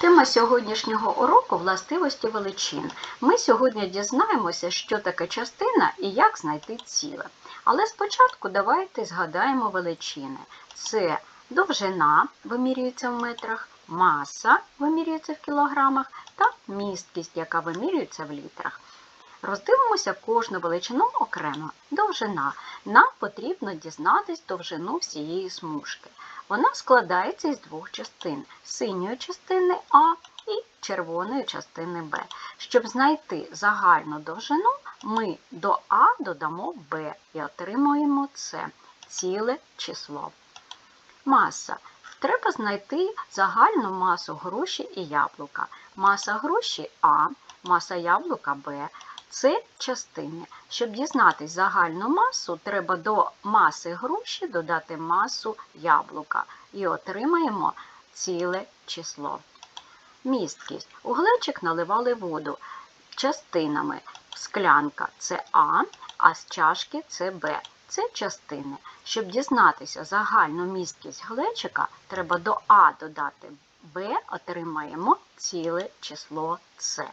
Тема сьогоднішнього уроку властивості величин. Ми сьогодні дізнаємося, що таке частина і як знайти ціле. Але спочатку давайте згадаємо величини. Це довжина вимірюється в метрах, маса вимірюється в кілограмах та місткість, яка вимірюється в літрах. Роздивимося кожну величину окремо. Довжина. Нам потрібно дізнатись довжину всієї смужки. Вона складається із двох частин синьої частини А і червоної частини Б. Щоб знайти загальну довжину, ми до А додамо Б і отримуємо С ціле число. Маса. Треба знайти загальну масу груші і яблука. Маса груші А, маса яблука Б. Це частини. Щоб дізнатись загальну масу, треба до маси груші додати масу яблука і отримаємо ціле число. Місткість. У глечик наливали воду частинами. Склянка це А, а з чашки це Б. Це частини. Щоб дізнатися загальну місткість глечика, треба до А додати Б, отримаємо ціле число С.